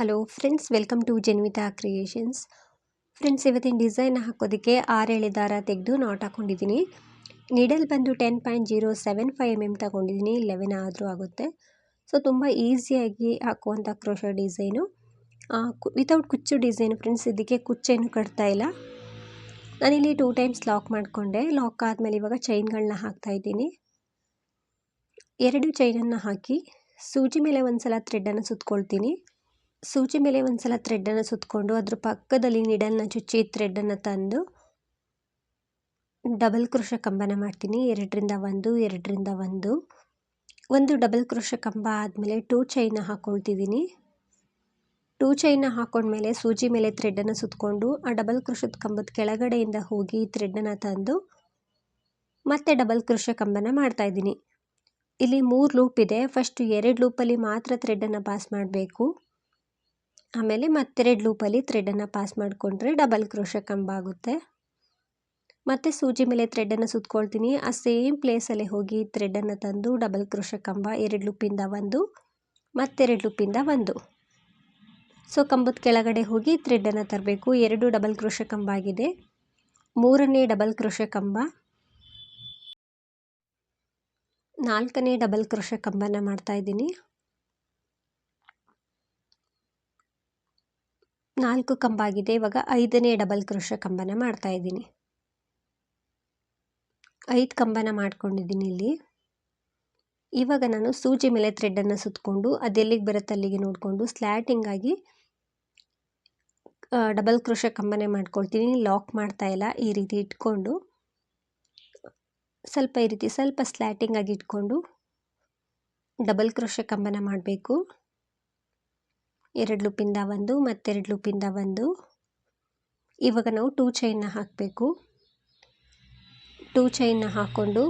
Hello friends welcome to Janvitha creations friends ಇವತ್ತಿನ design ಹಾಕೋದಕ್ಕೆ ಆರು ಎಳೆ ದಾರ ತೆಗೆದು ನಾಟ್ ಹಾಕ್ಕೊಂಡಿದ್ದೀನಿ ನೀಡಲ್ ಬಂದು ten point zero seven five M M ತಗೊಂಡಿದ್ದೀನಿ. ಲೆವೆನ್ ಆದರೂ ಆಗುತ್ತೆ. ಸೊ ತುಂಬ ಈಸಿಯಾಗಿ ಹಾಕುವಂಥ ಕ್ರೋಶ ಡಿಸೈನು ವಿತೌಟ್ ಕುಚ್ಚು ಡಿಸೈನು ಫ್ರೆಂಡ್ಸ್ ಇದಕ್ಕೆ ಕುಚ್ಚೇನು ಕಟ್ತಾ ಇಲ್ಲ. ನಾನಿಲ್ಲಿ ಟೂ ಟೈಮ್ಸ್ ಲಾಕ್ ಮಾಡಿಕೊಂಡೆ. ಲಾಕ್ ಆದಮೇಲೆ ಇವಾಗ ಚೈನ್ಗಳನ್ನ ಹಾಕ್ತಾಯಿದ್ದೀನಿ ಎರಡು ಚೈನನ್ನು ಹಾಕಿ, ಸೂಜಿ ಮೇಲೆ ಒಂದು ಸಲ ಥ್ರೆಡನ್ನು ಸುತ್ಕೊಳ್ತೀನಿ. ಸೂಜಿ ಮೇಲೆ ಒಂದು ಸಲ ಥ್ರೆಡ್ಡನ್ನು ಸುತ್ತಕೊಂಡು ಅದ್ರ ಪಕ್ಕದಲ್ಲಿ ನಿಡಲ್ನ ಚುಚ್ಚಿ ಥ್ರೆಡ್ಡನ್ನು ತಂದು ಡಬಲ್ ಕ್ರೋಶ ಕಂಬನ ಮಾಡ್ತೀನಿ. ಎರಡರಿಂದ ಒಂದು ಎರಡರಿಂದ ಒಂದು. ಒಂದು ಡಬಲ್ ಕ್ರೋಶ ಕಂಬ ಆದಮೇಲೆ ಟೂ ಚೈನ ಹಾಕ್ಕೊಳ್ತಿದ್ದೀನಿ ಟೂ ಚೈನ ಹಾಕೊಂಡ್ಮೇಲೆ ಸೂಜಿ ಮೇಲೆ ಥ್ರೆಡ್ಡನ್ನು ಸುತ್ತಕೊಂಡು ಆ ಡಬಲ್ ಕ್ರೋಶದ ಕಂಬದ ಕೆಳಗಡೆಯಿಂದ ಹೋಗಿ ಥ್ರೆಡ್ಡನ್ನು ತಂದು ಮತ್ತೆ ಡಬಲ್ ಕ್ರೋಶ ಕಂಬನ ಮಾಡ್ತಾಯಿದ್ದೀನಿ ಇಲ್ಲಿ ಮೂರು ಲೂಪ್ ಇದೆ. ಫಸ್ಟ್ ಎರಡು ಲೂಪಲ್ಲಿ ಮಾತ್ರ ಥ್ರೆಡ್ಡನ್ನು ಪಾಸ್ ಮಾಡಬೇಕು. ಆಮೇಲೆ ಮತ್ತೆರಡು ಲೂಪಲ್ಲಿ ಥ್ರೆಡನ್ನು ಪಾಸ್ ಮಾಡಿಕೊಂಡ್ರೆ ಡಬಲ್ ಕ್ರೋಶ ಕಂಬ ಆಗುತ್ತೆ. ಮತ್ತು ಸೂಜಿ ಮೇಲೆ ಥ್ರೆಡನ್ನು ಸುತ್ಕೊಳ್ತೀನಿ. ಆ ಸೇಮ್ ಪ್ಲೇಸಲ್ಲೇ ಹೋಗಿ ಥ್ರೆಡನ್ನು ತಂದು ಡಬಲ್ ಕ್ರೋಶ ಕಂಬ ಎರಡು ಲೂಪಿಂದ ಒಂದು ಮತ್ತೆರಡು ಲೂಪಿಂದ ಒಂದು. ಸೊ ಕಂಬದ ಕೆಳಗಡೆ ಹೋಗಿ ಥ್ರೆಡನ್ನು ತರಬೇಕು. ಎರಡು ಡಬಲ್ ಕ್ರೋಶ ಕಂಬ ಆಗಿದೆ. ಮೂರನೇ ಡಬಲ್ ಕ್ರೋಶ ಕಂಬ. ನಾಲ್ಕನೇ ಡಬಲ್ ಕ್ರೋಶ ಕಂಬನ ಮಾಡ್ತಾ ನಾಲ್ಕು ಕಂಬ ಆಗಿದೆ ಇವಾಗ ಐದನೇ ಡಬಲ್ ಕ್ರೋಶ ಕಂಬನ ಮಾಡ್ತಾ ಇದ್ದೀನಿ. ಐದು ಕಂಬನ ಮಾಡ್ಕೊಂಡಿದ್ದೀನಿ ಇಲ್ಲಿ. ಇವಾಗ ನಾನು ಸೂಜಿ ಮೇಲೆ ಥ್ರೆಡ್ಡನ್ನು ಸುತ್ತಕೊಂಡು ಅದೆಲ್ಲಿಗೆ ಬರುತ್ತೆ ಅಲ್ಲಿಗೆ ನೋಡಿಕೊಂಡು ಸ್ಲ್ಯಾಟಿಂಗಾಗಿ ಡಬಲ್ ಕ್ರೋಶ ಕಂಬನೆ ಮಾಡ್ಕೊಳ್ತೀನಿ. ಲಾಕ್ ಮಾಡ್ತಾ ಇಲ್ಲ, ಈ ರೀತಿ ಇಟ್ಕೊಂಡು, ಸ್ವಲ್ಪ ಈ ರೀತಿ ಸ್ವಲ್ಪ ಸ್ಲ್ಯಾಟಿಂಗಾಗಿ ಇಟ್ಕೊಂಡು ಡಬಲ್ ಕ್ರೋಶ ಕಂಬನ ಮಾಡಬೇಕು. ಎರಡು ಲೂಪಿಂದ ಒಂದು, ಮತ್ತೆರಡು ಲೂಪಿಂದ ಒಂದು. ಇವಾಗ ನಾವು ಟೂ ಚೈನ್ನ ಹಾಕಬೇಕು. ಟೂ ಚೈನ್ನ ಹಾಕ್ಕೊಂಡು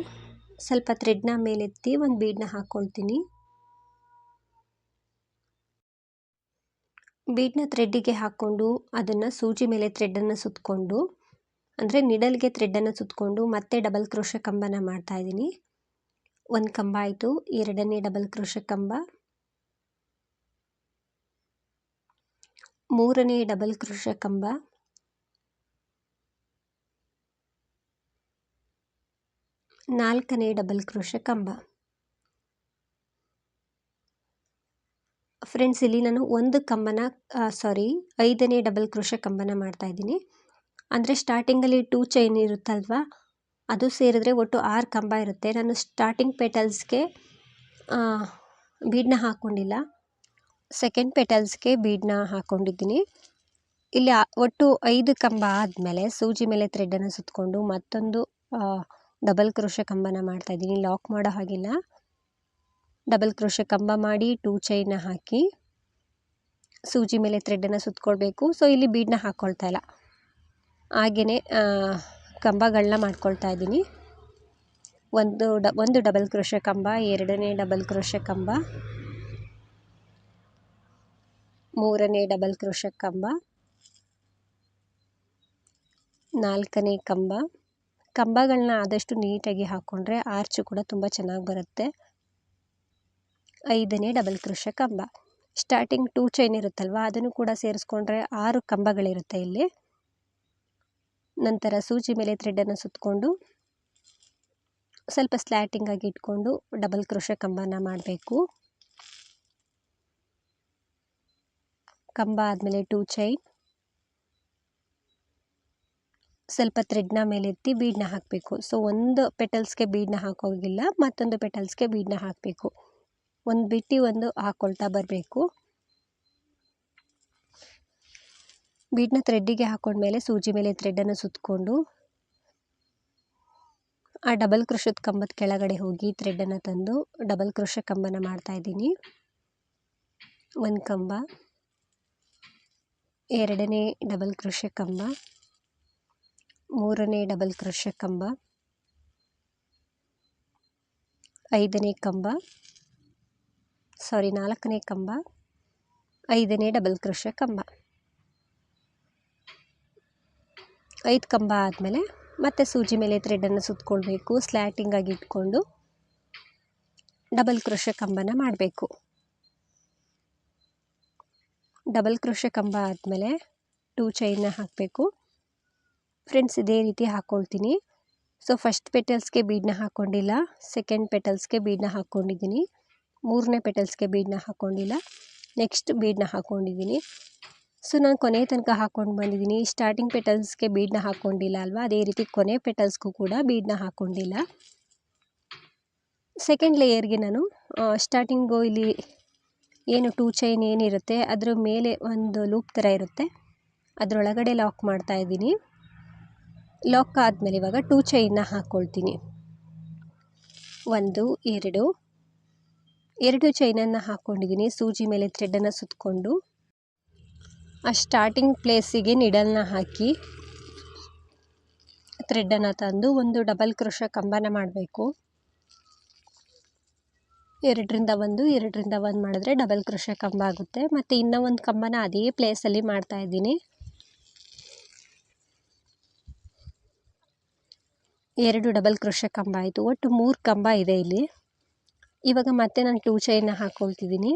ಸ್ವಲ್ಪ ಥ್ರೆಡ್ನ ಮೇಲೆತ್ತಿ ಒಂದು ಬೀಡನ್ನ ಹಾಕ್ಕೊಳ್ತೀನಿ ಬೀಡನ್ನ ಥ್ರೆಡ್ಡಿಗೆ ಹಾಕ್ಕೊಂಡು ಅದನ್ನು ಸೂಜಿ ಮೇಲೆ ಥ್ರೆಡ್ಡನ್ನು ಸುತ್ತಕೊಂಡು ಅಂದರೆ ನಿಡಲ್ಗೆ ಥ್ರೆಡ್ಡನ್ನು ಸುತ್ತಕೊಂಡು ಮತ್ತೆ ಡಬಲ್ ಕ್ರೋಶ ಕಂಬನ ಮಾಡ್ತಾಯಿದ್ದೀನಿ ಒಂದು ಕಂಬ ಆಯಿತು, ಎರಡನೇ ಡಬಲ್ ಕ್ರೋಶ ಕಂಬ. ಮೂರನೇ ಡಬಲ್ ಕ್ರೋಶ ಕಂಬ ನಾಲ್ಕನೇ ಡಬಲ್ ಕ್ರೋಶ ಕಂಬ ಫ್ರೆಂಡ್ಸ್ ಇಲ್ಲಿ ನಾನು ಒಂದು ಕಂಬನ ಸಾರಿ ಐದನೇ ಡಬಲ್ ಕ್ರೋಶ ಕಂಬನ ಮಾಡ್ತಾ ಇದ್ದೀನಿ. ಅಂದರೆ ಸ್ಟಾರ್ಟಿಂಗಲ್ಲಿ ಟೂ ಚೈನ್ ಇರುತ್ತಲ್ವ, ಅದು ಸೇರಿದ್ರೆ ಒಟ್ಟು ಆರು ಕಂಬ ಇರುತ್ತೆ. ನಾನು ಸ್ಟಾರ್ಟಿಂಗ್ ಪೆಟಲ್ಸ್ಗೆ ಬೀಡನ್ನ ಹಾಕ್ಕೊಂಡಿಲ್ಲ ಸೆಕೆಂಡ್ ಪೆಟಲ್ಸ್ಗೆ ಬೀಡನ್ನ ಹಾಕ್ಕೊಂಡಿದ್ದೀನಿ ಇಲ್ಲಿ ಒಟ್ಟು ಐದು ಕಂಬ ಆದಮೇಲೆ ಸೂಜಿ ಮೇಲೆ ಥ್ರೆಡ್ಡನ್ನು ಸುತ್ತಕೊಂಡು ಮತ್ತೊಂದು ಡಬಲ್ ಕ್ರೋಶ ಕಂಬನ ಮಾಡ್ತಾಯಿದ್ದೀನಿ ಲಾಕ್ ಮಾಡೋ ಹಾಗಿಲ್ಲ. ಡಬಲ್ ಕ್ರೋಶ ಕಂಬ ಮಾಡಿ ಟೂ ಚೈನ ಹಾಕಿ ಸೂಜಿ ಮೇಲೆ ಥ್ರೆಡ್ಡನ್ನು ಸುತ್ತಕೊಳ್ಬೇಕು ಸೊ ಇಲ್ಲಿ ಬೀಡನ್ನ ಹಾಕ್ಕೊಳ್ತಾ ಇಲ್ಲ. ಹಾಗೆಯೇ ಕಂಬಗಳನ್ನ ಮಾಡ್ಕೊಳ್ತಾ ಇದ್ದೀನಿ. ಒಂದು ಡ, ಒಂದು ಡಬಲ್ ಕ್ರೋಶ ಕಂಬ, ಎರಡನೇ ಡಬಲ್ ಕ್ರೋಶ ಕಂಬ. ಮೂರನೇ ಡಬಲ್ ಕ್ರೋಶ ಕಂಬ. ನಾಲ್ಕನೇ ಕಂಬ. ಕಂಬಗಳನ್ನ ಆದಷ್ಟು ನೀಟಾಗಿ ಹಾಕ್ಕೊಂಡ್ರೆ ಆರ್ಚು ಕೂಡ ತುಂಬ ಚೆನ್ನಾಗಿ ಬರುತ್ತೆ. ಐದನೇ ಡಬಲ್ ಕ್ರೋಶ ಕಂಬ. ಸ್ಟಾರ್ಟಿಂಗ್ ಟೂ ಚೈನ್ ಇರುತ್ತಲ್ವ, ಅದನ್ನು ಕೂಡ ಸೇರಿಸ್ಕೊಂಡ್ರೆ ಆರು ಕಂಬಗಳಿರುತ್ತೆ ಇಲ್ಲಿ. ನಂತರ ಸೂಜಿ ಮೇಲೆ ಥ್ರೆಡನ್ನು ಸುತ್ತಕೊಂಡು ಸ್ವಲ್ಪ ಸ್ಲ್ಯಾಟಿಂಗಾಗಿ ಇಟ್ಕೊಂಡು ಡಬಲ್ ಕ್ರೋಶ ಕಂಬನ ಮಾಡಬೇಕು. ಕಂಬ ಆದಮೇಲೆ ಟೂ ಚೈನ್ ಸ್ವಲ್ಪ ಥ್ರೆಡ್ನ ಮೇಲೆತ್ತಿ ಬೀಡನ್ನ ಹಾಕಬೇಕು. ಸೊ ಒಂದು ಪೆಟಲ್ಸ್ಗೆ ಬೀಡನ್ನ ಹಾಕೋಗಿಲ್ಲ, ಮತ್ತೊಂದು ಪೆಟಲ್ಸ್ಗೆ ಬೀಡನ್ನ ಹಾಕಬೇಕು. ಒಂದು ಬಿಟ್ಟು ಒಂದು ಹಾಕ್ಕೊಳ್ತಾ ಬರಬೇಕು. ಬೀಡನ್ನ ಥ್ರೆಡ್ಡಿಗೆ ಹಾಕೊಂಡ್ಮೇಲೆ ಸೂಜಿ ಮೇಲೆ ಥ್ರೆಡನ್ನು ಸುತ್ತಕೊಂಡು ಆ ಡಬಲ್ ಕ್ರೋಶದ ಕಂಬದ ಕೆಳಗಡೆ ಹೋಗಿ ಥ್ರೆಡನ್ನು ತಂದು ಡಬಲ್ ಕ್ರೋಶ ಕಂಬನ ಮಾಡ್ತಾಯಿದ್ದೀನಿ ಒಂದು ಕಂಬ. ಎರಡನೇ ಡಬಲ್ ಕ್ರೋಶ ಕಂಬ, ಮೂರನೇ ಡಬಲ್ ಕ್ರೋಶ ಕಂಬ, ಐದನೇ ಕಂಬ, ಸಾರಿ ನಾಲ್ಕನೇ ಕಂಬ, ಐದನೇ ಡಬಲ್ ಕ್ರೋಶ ಕಂಬ. ಐದು ಕಂಬ ಆದಮೇಲೆ ಮತ್ತೆ ಸೂಜಿ ಮೇಲೆ ಥ್ರೆಡನ್ನು ಸುತ್ತಕೊಳ್ಬೇಕು ಸ್ಲ್ಯಾಟಿಂಗಾಗಿ ಇಟ್ಕೊಂಡು ಡಬಲ್ ಕ್ರೋಷ ಕಂಬನ ಮಾಡಬೇಕು. ಡಬಲ್ ಕ್ರೋಶ ಕಂಬ ಆದಮೇಲೆ ಟೂ ಚೈನ್ನ ಹಾಕಬೇಕು. ಫ್ರೆಂಡ್ಸ್ ಇದೇ ರೀತಿ ಹಾಕ್ಕೊಳ್ತೀನಿ ಸೊ ಫಸ್ಟ್ ಪೆಟಲ್ಸ್ಗೆ ಬೀಡನ್ನ ಹಾಕ್ಕೊಂಡಿಲ್ಲ ಸೆಕೆಂಡ್ ಪೆಟಲ್ಸ್ಗೆ ಬೀಡನ್ನ ಹಾಕ್ಕೊಂಡಿದ್ದೀನಿ ಮೂರನೇ ಪೆಟಲ್ಸ್ಗೆ ಬೀಡನ್ನ ಹಾಕ್ಕೊಂಡಿಲ್ಲ ನೆಕ್ಸ್ಟ್ ಬೀಡನ್ನ ಹಾಕ್ಕೊಂಡಿದ್ದೀನಿ ಸೊ ನಾನು ಕೊನೆ ತನಕ ಹಾಕ್ಕೊಂಡು ಬಂದಿದ್ದೀನಿ. ಸ್ಟಾರ್ಟಿಂಗ್ ಪೆಟಲ್ಸ್ಗೆ ಬೀಡನ್ನ ಹಾಕ್ಕೊಂಡಿಲ್ಲ ಅಲ್ವಾ? ಅದೇ ರೀತಿ ಕೊನೆ ಪೆಟಲ್ಸ್ಗೂ ಕೂಡ ಬೀಡನ್ನ ಹಾಕ್ಕೊಂಡಿಲ್ಲ ಸೆಕೆಂಡ್ ಲೇಯರ್ಗೆ ನಾನು ಸ್ಟಾರ್ಟಿಂಗು ಇಲ್ಲಿ ಏನು ಟೂ ಚೈನ್ ಏನಿರುತ್ತೆ, ಅದರ ಮೇಲೆ ಒಂದು ಲೂಪ್ ಥರ ಇರುತ್ತೆ. ಅದರೊಳಗಡೆ ಲಾಕ್ ಮಾಡ್ತಾ ಇದ್ದೀನಿ. ಲಾಕ್ ಆದಮೇಲೆ ಇವಾಗ ಟೂ ಚೈನ್ನ ಹಾಕ್ಕೊಳ್ತೀನಿ ಒಂದು, ಎರಡು. ಎರಡು ಚೈನನ್ನು ಹಾಕ್ಕೊಂಡಿದ್ದೀನಿ ಸೂಜಿ ಮೇಲೆ ಥ್ರೆಡನ್ನು ಸುತ್ತಕೊಂಡು ಆ ಸ್ಟಾರ್ಟಿಂಗ್ ಪ್ಲೇಸಿಗೆ ನಿಡಲ್ನ ಹಾಕಿ ಥ್ರೆಡನ್ನು ತಂದು ಒಂದು ಡಬಲ್ ಕ್ರೋಶ ಕಂಬನ ಮಾಡಬೇಕು. ಎರಡರಿಂದ ಒಂದು ಎರಡರಿಂದ ಒಂದು ಮಾಡಿದ್ರೆ ಡಬಲ್ ಕ್ರೋಶ ಕಂಬ ಆಗುತ್ತೆ. ಮತ್ತು ಇನ್ನೂ ಒಂದು ಕಂಬನ ಅದೇ ಪ್ಲೇಸಲ್ಲಿ ಮಾಡ್ತಾ ಇದ್ದೀನಿ. ಎರಡು ಡಬಲ್ ಕ್ರೋಶ ಕಂಬ ಆಯಿತು. ಒಟ್ಟು ಮೂರು ಕಂಬ ಇದೆ ಇಲ್ಲಿ. ಇವಾಗ ಮತ್ತೆ ನಾನು ಟೂ ಚೈನ ಹಾಕ್ಕೊಳ್ತಿದ್ದೀನಿ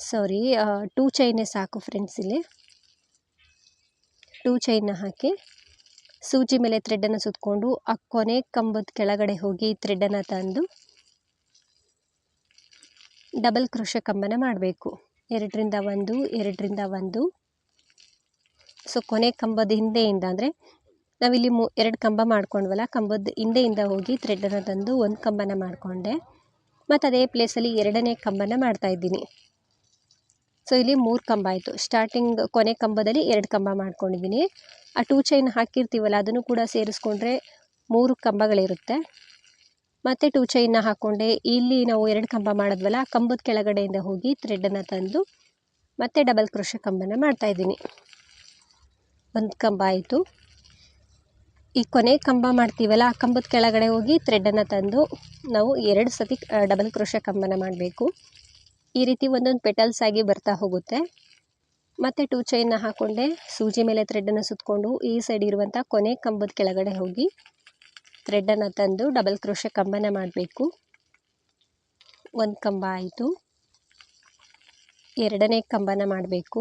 ಸಾರಿ ಟೂ ಚೈನೇ ಸಾಕು ಫ್ರೆಂಡ್ಸ್ ಇಲ್ಲಿ. ಟೂ ಚೈನ್ನ ಹಾಕಿ ಸೂಜಿ ಮೇಲೆ ಥ್ರೆಡ್ಡನ್ನು ಸುತ್ತಕೊಂಡು ಆ ಕೊನೆ ಕಂಬದ ಕೆಳಗಡೆ ಹೋಗಿ ಥ್ರೆಡ್ಡನ್ನು ತಂದು ಡಬಲ್ ಕ್ರೋಶ ಕಂಬನ ಮಾಡಬೇಕು. ಎರಡರಿಂದ ಒಂದು ಎರಡರಿಂದ ಒಂದು. ಸೊ ಕೊನೆ ಕಂಬದ ಹಿಂದೆಯಿಂದ ಅಂದರೆ ನಾವಿಲ್ಲಿ ಮು, ಎರಡು ಕಂಬ ಮಾಡ್ಕೊಂಡ್ವಲ್ಲ, ಕಂಬದ ಹಿಂದೆಯಿಂದ ಹೋಗಿ ಥ್ರೆಡನ್ನು ತಂದು ಒಂದು ಕಂಬನ ಮಾಡಿಕೊಂಡೆ. ಮತ್ತು ಅದೇ ಪ್ಲೇಸಲ್ಲಿ ಎರಡನೇ ಕಂಬನ ಮಾಡ್ತಾಯಿದ್ದೀನಿ ಸೊ ಇಲ್ಲಿ ಮೂರು ಕಂಬ ಆಯಿತು. ಸ್ಟಾರ್ಟಿಂಗ್ ಕೊನೆ ಕಂಬದಲ್ಲಿ ಎರಡು ಕಂಬ ಮಾಡ್ಕೊಂಡಿದ್ದೀನಿ. ಆ ಟೂ ಚೈನ್ ಹಾಕಿರ್ತೀವಲ್ಲ, ಅದನ್ನು ಕೂಡ ಸೇರಿಸ್ಕೊಂಡ್ರೆ ಮೂರು ಕಂಬಗಳಿರುತ್ತೆ. ಮತ್ತು ಟೂ ಚೈನ್ನ ಹಾಕ್ಕೊಂಡೆ ಇಲ್ಲಿ ನಾವು ಎರಡು ಕಂಬ ಮಾಡಿದ್ವಲ್ಲ, ಕಂಬದ ಕೆಳಗಡೆಯಿಂದ ಹೋಗಿ ಥ್ರೆಡ್ಡನ್ನು ತಂದು ಮತ್ತೆ ಡಬಲ್ ಕ್ರೋಶ ಕಂಬನ ಮಾಡ್ತಾಯಿದ್ದೀನಿ ಒಂದು ಕಂಬ ಆಯಿತು. ಈ ಕೊನೆ ಕಂಬ ಮಾಡ್ತೀವಲ್ಲ, ಆ ಕಂಬದ ಕೆಳಗಡೆ ಹೋಗಿ ಥ್ರೆಡ್ಡನ್ನು ತಂದು ನಾವು ಎರಡು ಸತಿ ಡಬಲ್ ಕ್ರೋಶ ಕಂಬನ ಮಾಡಬೇಕು. ಈ ರೀತಿ ಒಂದೊಂದು ಪೆಟಲ್ಸ್ ಆಗಿ ಬರ್ತಾ ಹೋಗುತ್ತೆ. ಮತ್ತು ಟೂ ಚೈನ್ನ ಹಾಕ್ಕೊಂಡೆ ಸೂಜಿ ಮೇಲೆ ಥ್ರೆಡನ್ನು ಸುತ್ತಕೊಂಡು ಈ ಸೈಡ್ ಇರುವಂಥ ಕೊನೆ ಕಂಬದ ಕೆಳಗಡೆ ಹೋಗಿ ಥ್ರೆಡನ್ನು ತಂದು ಡಬಲ್ ಕ್ರೋಶೆ ಕಂಬನ ಮಾಡಬೇಕು. ಒಂದು ಕಂಬ ಆಯಿತು. ಎರಡನೇ ಕಂಬನ ಮಾಡಬೇಕು.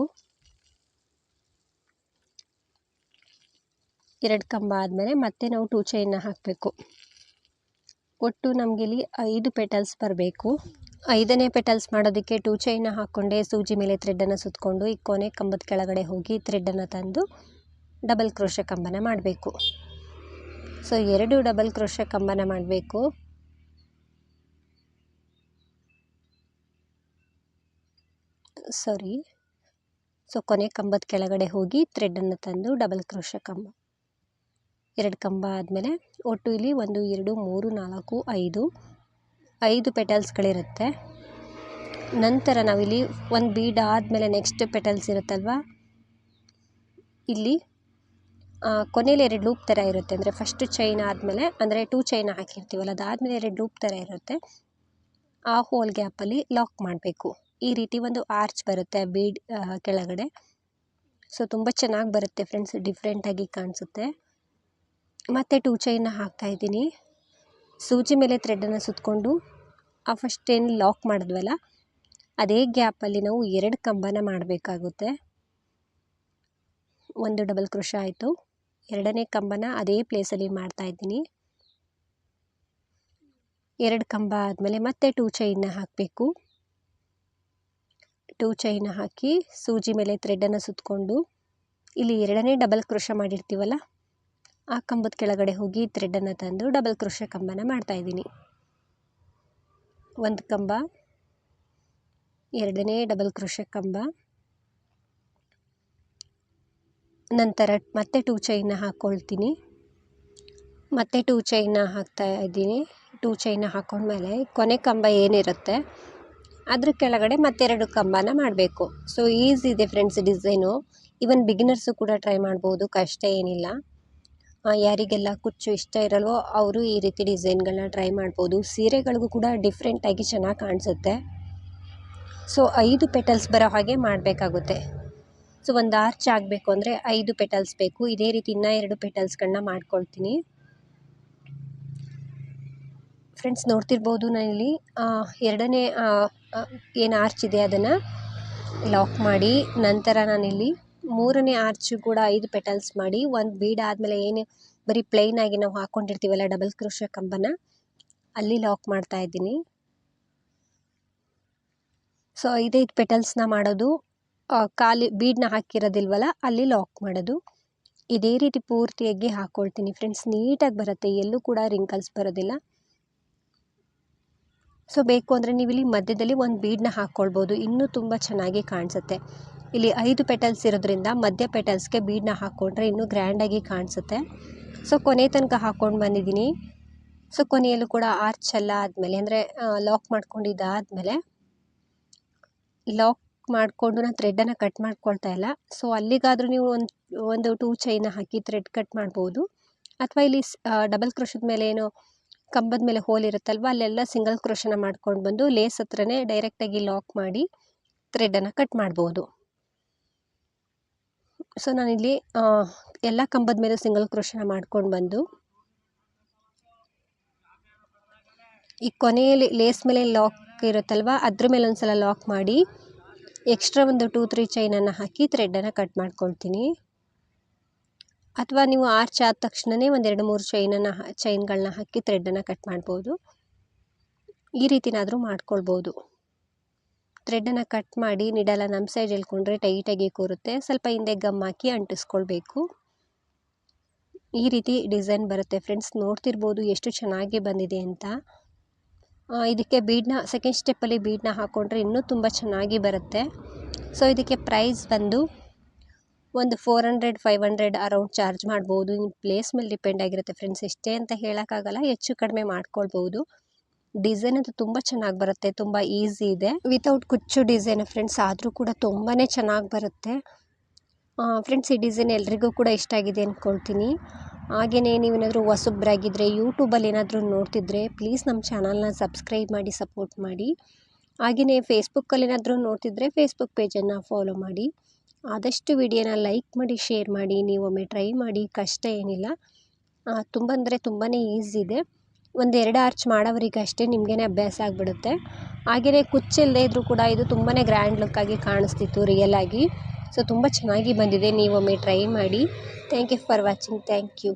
ಎರಡು ಕಂಬ ಆದಮೇಲೆ ಮತ್ತೆ ನಾವು ಟೂ ಚೈನ್ನ ಹಾಕಬೇಕು. ಒಟ್ಟು ನಮಗಿಲ್ಲಿ ಐದು ಪೆಟಲ್ಸ್ ಬರಬೇಕು. ಐದನೇ ಪೆಟಲ್ಸ್ ಮಾಡೋದಕ್ಕೆ ಟೂ ಚೈನ್ನ ಹಾಕ್ಕೊಂಡೆ ಸೂಜಿ ಮೇಲೆ ಥ್ರೆಡ್ಡನ್ನು ಸುತ್ತಕೊಂಡು ಈ ಕೊನೆ ಕಂಬದ ಕೆಳಗಡೆ ಹೋಗಿ ಥ್ರೆಡ್ಡನ್ನು ತಂದು ಡಬಲ್ ಕ್ರೋಶ ಕಂಬನ ಮಾಡಬೇಕು. ಸೊ ಎರಡು ಡಬಲ್ ಕ್ರೋಶ ಕಂಬನ ಮಾಡಬೇಕು. ಸಾರಿ ಸೊ ಕೊನೆ ಕಂಬದ ಕೆಳಗಡೆ ಹೋಗಿ ಥ್ರೆಡನ್ನು ತಂದು ಡಬಲ್ ಕ್ರೋಶ ಕಂಬ. ಎರಡು ಕಂಬ ಆದಮೇಲೆ ಒಟ್ಟು ಇಲ್ಲಿ ಒಂದು, ಎರಡು, ಮೂರು, ನಾಲ್ಕು, ಐದು ಐದು ಪೆಟಲ್ಸ್ಗಳಿರುತ್ತೆ ನಂತರ ನಾವಿಲ್ಲಿ ಒಂದು ಬೀಡ್ ಆದಮೇಲೆ ನೆಕ್ಸ್ಟ್ ಪೆಟಲ್ಸ್ ಇರುತ್ತಲ್ವ? ಇಲ್ಲಿ ಕೊನೆಯಲ್ಲಿ ಎರಡು ಲೂಪ್ ಥರ ಇರುತ್ತೆ. ಅಂದರೆ ಫಸ್ಟ್ ಚೈನ್ ಆದಮೇಲೆ, ಅಂದರೆ ಟೂ ಚೈನ್ ಹಾಕಿರ್ತೀವಲ್ಲ, ಅದಾದಮೇಲೆ ಎರಡು ಲೂಪ್ ಥರ ಇರುತ್ತೆ. ಆ ಹೋಲ್ ಗ್ಯಾಪಲ್ಲಿ ಲಾಕ್ ಮಾಡಬೇಕು. ಈ ರೀತಿ ಒಂದು ಆರ್ಚ್ ಬರುತ್ತೆ ಬೀಡ್ ಕೆಳಗಡೆ. ಸೊ ತುಂಬ ಚೆನ್ನಾಗಿ ಬರುತ್ತೆ ಫ್ರೆಂಡ್ಸ್ ಡಿಫ್ರೆಂಟಾಗಿ ಕಾಣಿಸುತ್ತೆ. ಮತ್ತು ಟೂ ಚೈನ್ನ ಹಾಕ್ತಾಯಿದ್ದೀನಿ ಸೂಜಿ ಮೇಲೆ ಥ್ರೆಡನ್ನು ಸುತ್ತಕೊಂಡು ಆ ಫಸ್ಟ್ ಏನು ಲಾಕ್ ಮಾಡಿದ್ವಲ್ಲ, ಅದೇ ಗ್ಯಾಪಲ್ಲಿ ನಾವು ಎರಡು ಕಂಬನ ಮಾಡಬೇಕಾಗುತ್ತೆ. ಒಂದು ಡಬಲ್ ಕೃಷ ಆಯಿತು. ಎರಡನೇ ಕಂಬನ ಅದೇ ಪ್ಲೇಸಲ್ಲಿ ಮಾಡ್ತಾಯಿದ್ದೀನಿ ಎರಡು ಕಂಬ ಆದಮೇಲೆ ಮತ್ತೆ ಟೂ ಚೈನ್ನ ಹಾಕಬೇಕು. ಟೂ ಚೈನ್ನ ಹಾಕಿ ಸೂಜಿ ಮೇಲೆ ಥ್ರೆಡನ್ನು ಸುತ್ತಕೊಂಡು ಇಲ್ಲಿ ಎರಡನೇ ಡಬಲ್ ಕ್ರೋಶ ಮಾಡಿರ್ತೀವಲ್ಲ, ಆ ಕಂಬದ ಕೆಳಗಡೆ ಹೋಗಿ ಥ್ರೆಡನ್ನು ತಂದು ಡಬಲ್ ಕ್ರೋಶ ಕಂಬನ ಮಾಡ್ತಾಯಿದ್ದೀನಿ ಒಂದು ಕಂಬ, ಎರಡನೇ ಡಬಲ್ ಕ್ರೋಶ ಕಂಬ. ನಂತರ ಮತ್ತೆ ಟೂ ಚೈನ್ನ ಹಾಕ್ಕೊಳ್ತೀನಿ ಮತ್ತೆ ಟೂ ಚೈನ್ನ ಹಾಕ್ತಾ ಇದ್ದೀನಿ. ಟೂ ಚೈನ್ನ ಹಾಕ್ಕೊಂಡ್ಮೇಲೆ ಕೊನೆ ಕಂಬ ಏನಿರುತ್ತೆ, ಅದ್ರ ಕೆಳಗಡೆ ಮತ್ತೆರಡು ಕಂಬನ ಮಾಡಬೇಕು. ಸೊ ಈಸಿ ಇದೆ ಫ್ರೆಂಡ್ಸ್ ಡಿಸೈನು ಈವನ್ ಬಿಗಿನರ್ಸು ಕೂಡ ಟ್ರೈ ಮಾಡ್ಬೋದು, ಕಷ್ಟ ಏನಿಲ್ಲ. ಯಾರಿಗೆಲ್ಲ ಕುಚ್ಚು ಇಷ್ಟ ಇರಲ್ವೋ ಅವರು ಈ ರೀತಿ ಡಿಸೈನ್ಗಳನ್ನ ಟ್ರೈ ಮಾಡ್ಬೋದು. ಸೀರೆಗಳಿಗೂ ಕೂಡ ಡಿಫ್ರೆಂಟಾಗಿ ಚೆನ್ನಾಗಿ ಕಾಣಿಸುತ್ತೆ. ಸೊ ಐದು ಪೆಟಲ್ಸ್ ಬರೋ ಹಾಗೆ ಮಾಡಬೇಕಾಗುತ್ತೆ. ಸೊ ಒಂದು ಆರ್ಚ್ ಆಗಬೇಕು ಅಂದರೆ ಐದು ಪೆಟಲ್ಸ್ ಬೇಕು. ಇದೇ ರೀತಿ ಇನ್ನೂ ಎರಡು ಪೆಟಲ್ಸ್ಗಳನ್ನ ಮಾಡ್ಕೊಳ್ತೀನಿ. ಫ್ರೆಂಡ್ಸ್ ನೋಡ್ತಿರ್ಬೋದು ನಾನಿಲ್ಲಿ. ಎರಡನೇ ಏನು ಆರ್ಚ್ ಇದೆ ಅದನ್ನು ಲಾಕ್ ಮಾಡಿ, ನಂತರ ನಾನಿಲ್ಲಿ ಮೂರನೇ ಆರ್ಚು ಕೂಡ ಐದು ಪೆಟಲ್ಸ್ ಮಾಡಿ, ಒಂದು ಬೀಡ್ ಆದಮೇಲೆ ಏನು ಬರೀ ಪ್ಲೈನ್ ಆಗಿ ನಾವು ಹಾಕ್ಕೊಂಡಿರ್ತೀವಲ್ಲ ಡಬಲ್ ಕ್ರೋಶ ಕಂಬನ, ಅಲ್ಲಿ ಲಾಕ್ ಮಾಡ್ತಾ ಇದ್ದೀನಿ. ಸೊ ಐದೈದು ಪೆಟಲ್ಸ್ನ ಮಾಡೋದು. ಖಾಲಿ ಬೀಡನ್ನ ಹಾಕಿರೋದಿಲ್ವಲ್ಲ, ಅಲ್ಲಿ ಲಾಕ್ ಮಾಡೋದು. ಇದೇ ರೀತಿ ಪೂರ್ತಿಯಾಗಿ ಹಾಕ್ಕೊಳ್ತೀನಿ ಫ್ರೆಂಡ್ಸ್ ನೀಟಾಗಿ ಬರುತ್ತೆ. ಎಲ್ಲೂ ಕೂಡ ರಿಂಕಲ್ಸ್ ಬರೋದಿಲ್ಲ. ಸೊ ಬೇಕು ಅಂದರೆ ನೀವು ಇಲ್ಲಿ ಮಧ್ಯದಲ್ಲಿ ಒಂದು ಬೀಡನ್ನ ಹಾಕ್ಕೊಳ್ಬೋದು ಇನ್ನೂ ತುಂಬ ಚೆನ್ನಾಗಿ ಕಾಣಿಸುತ್ತೆ. ಇಲ್ಲಿ ಐದು ಪೆಟಲ್ಸ್ ಇರೋದ್ರಿಂದ ಮಧ್ಯ ಪೆಟಲ್ಸ್ಗೆ ಬೀಡನ್ನ ಹಾಕ್ಕೊಂಡ್ರೆ ಇನ್ನೂ ಗ್ರ್ಯಾಂಡಾಗಿ ಕಾಣಿಸುತ್ತೆ. ಸೊ ಕೊನೆ ತನಕ ಹಾಕ್ಕೊಂಡು ಬಂದಿದ್ದೀನಿ. ಸೊ ಕೊನೆಯಲ್ಲೂ ಕೂಡ ಆರ್ಚ್ ಎಲ್ಲ ಆದಮೇಲೆ ಅಂದರೆ ಲಾಕ್ ಮಾಡ್ಕೊಂಡಿದ್ದಾದಮೇಲೆ ಲಾಕ್ ಮಾಡಿಕೊಂಡು ನಾನು ಥ್ರೆಡ್ಡನ್ನು ಕಟ್ ಮಾಡ್ಕೊಳ್ತಾ ಇಲ್ಲ. ಸೊ ಅಲ್ಲಿಗಾದರೂ ನೀವು ಒಂದು ಒಂದು ಟೂ ಚೈನ ಹಾಕಿ ಥ್ರೆಡ್ ಕಟ್ ಮಾಡ್ಬೋದು. ಅಥವಾ ಇಲ್ಲಿ ಡಬಲ್ ಕ್ರೋಶದ ಮೇಲೆ ಏನು ಕಂಬದ ಮೇಲೆ ಹೋಲ್ ಇರುತ್ತಲ್ವ, ಅಲ್ಲೆಲ್ಲ ಸಿಂಗಲ್ ಕ್ರೋಶನ ಮಾಡ್ಕೊಂಡು ಬಂದು ಲೇಸ್ ಹತ್ರನೇ ಡೈರೆಕ್ಟಾಗಿ ಲಾಕ್ ಮಾಡಿ ಥ್ರೆಡ್ಡನ್ನು ಕಟ್ ಮಾಡ್ಬೋದು. ಸೊ ನಾನಿಲ್ಲಿ ಎಲ್ಲ ಕಂಬದ ಮೇಲೆ ಸಿಂಗಲ್ ಕ್ರೋಶನ ಮಾಡ್ಕೊಂಡು ಬಂದು ಈ ಕೊನೆಯಲ್ಲಿ ಲೇಸ್ ಮೇಲೆ ಲಾಕ್ ಇರುತ್ತಲ್ವ, ಅದ್ರ ಮೇಲೆ ಒಂದು ಸಲ ಲಾಕ್ ಮಾಡಿ ಎಕ್ಸ್ಟ್ರಾ ಒಂದು ಟೂ ತ್ರೀ ಚೈನನ್ನು ಹಾಕಿ ಥ್ರೆಡನ್ನು ಕಟ್ ಮಾಡ್ಕೊಳ್ತೀನಿ. ಅಥವಾ ನೀವು ಆರ್ಚ್ ಆದ ತಕ್ಷಣವೇ ಒಂದೆರಡು ಮೂರು ಚೈನನ್ನು ಚೈನ್ಗಳನ್ನ ಹಾಕಿ ಥ್ರೆಡನ್ನು ಕಟ್ ಮಾಡ್ಬೋದು. ಈ ರೀತಿನಾದರೂ ಮಾಡ್ಕೊಳ್ಬೋದು. ಥ್ರೆಡ್ಡನ್ನು ಕಟ್ ಮಾಡಿ ನಿಡಲ್ಲ ನಮ್ಮ ಸೈಡ್ ಹೇಳ್ಕೊಂಡ್ರೆ ಟೈಟಾಗಿ ಕೂರುತ್ತೆ. ಸ್ವಲ್ಪ ಹಿಂದೆ ಗಮ್ ಹಾಕಿ ಅಂಟಿಸ್ಕೊಳ್ಬೇಕು. ಈ ರೀತಿ ಡಿಸೈನ್ ಬರುತ್ತೆ ಫ್ರೆಂಡ್ಸ್. ನೋಡ್ತಿರ್ಬೋದು ಎಷ್ಟು ಚೆನ್ನಾಗಿ ಬಂದಿದೆ ಅಂತ. ಇದಕ್ಕೆ ಬೀಡನ್ನ ಸೆಕೆಂಡ್ ಸ್ಟೆಪ್ಪಲ್ಲಿ ಬೀಡನ್ನ ಹಾಕ್ಕೊಂಡ್ರೆ ಇನ್ನೂ ತುಂಬ ಚೆನ್ನಾಗಿ ಬರುತ್ತೆ. ಸೊ ಇದಕ್ಕೆ ಪ್ರೈಸ್ ಬಂದು ಒಂದು four hundred five hundred around charge ಮಾಡ್ಬೋದು. ನಿಮ್ಮ ಪ್ಲೇಸ್ ಮೇಲೆ ಡಿಪೆಂಡ್ ಆಗಿರುತ್ತೆ ಫ್ರೆಂಡ್ಸ್ ಇಷ್ಟೇ ಅಂತ ಹೇಳೋಕ್ಕಾಗಲ್ಲ, ಹೆಚ್ಚು ಕಡಿಮೆ ಮಾಡ್ಕೊಳ್ಬೋದು. ಡಿಸೈನ್ ಅದು ತುಂಬ ಚೆನ್ನಾಗಿ ಬರುತ್ತೆ, ತುಂಬ ಈಸಿ ಇದೆ. ವಿತೌಟ್ ಕುಚ್ಚು ಡಿಸೈನ್ ಫ್ರೆಂಡ್ಸ್ ಆದರೂ ಕೂಡ ತುಂಬಾ ಚೆನ್ನಾಗಿ ಬರುತ್ತೆ. ಫ್ರೆಂಡ್ಸ್ ಈ ಡಿಸೈನ್ ಎಲ್ರಿಗೂ ಕೂಡ ಇಷ್ಟ ಆಗಿದೆ ಅಂದ್ಕೊಳ್ತೀನಿ ಹಾಗೆಯೇ ನೀವೇನಾದರೂ ಹೊಸಬ್ರಾಗಿದ್ದರೆ ಯೂಟ್ಯೂಬಲ್ಲಿ ಏನಾದರೂ ನೋಡ್ತಿದ್ರೆ ಪ್ಲೀಸ್ ನಮ್ಮ ಚಾನಲ್ನ ಸಬ್ಸ್ಕ್ರೈಬ್ ಮಾಡಿ ಸಪೋರ್ಟ್ ಮಾಡಿ. ಹಾಗೆಯೇ ಫೇಸ್ಬುಕ್ಕಲ್ಲಿ ಏನಾದರೂ ನೋಡ್ತಿದ್ರೆ ಫೇಸ್ಬುಕ್ ಪೇಜನ್ನು ಫಾಲೋ ಮಾಡಿ. ಆದಷ್ಟು ವಿಡಿಯೋನ ಲೈಕ್ ಮಾಡಿ ಶೇರ್ ಮಾಡಿ ನೀವೊಮ್ಮೆ ಟ್ರೈ ಮಾಡಿ, ಕಷ್ಟ ಏನಿಲ್ಲ. ತುಂಬ ಅಂದರೆ ತುಂಬಾ ಈಸಿ ಇದೆ. ಒಂದು ಎರಡು ಆರ್ಚ್ ಮಾಡೋವರಿಗೆ ಅಷ್ಟೇ ನಿಮಗೇ ಅಭ್ಯಾಸ ಆಗಿಬಿಡುತ್ತೆ. ಹಾಗೆಯೇ ಕುಚ್ಚಿಲ್ಲದೆ ಇದ್ದರೂ ಕೂಡ ಇದು ತುಂಬಾ ಗ್ರ್ಯಾಂಡ್ ಲುಕ್ಕಾಗಿ ಕಾಣಿಸ್ತಿತ್ತು ರಿಯಲ್ ಆಗಿ. ಸೊ ತುಂಬ ಚೆನ್ನಾಗಿ ಬಂದಿದೆ. ನೀವೊಮ್ಮೆ ಟ್ರೈ ಮಾಡಿ. Thank you for watching thank you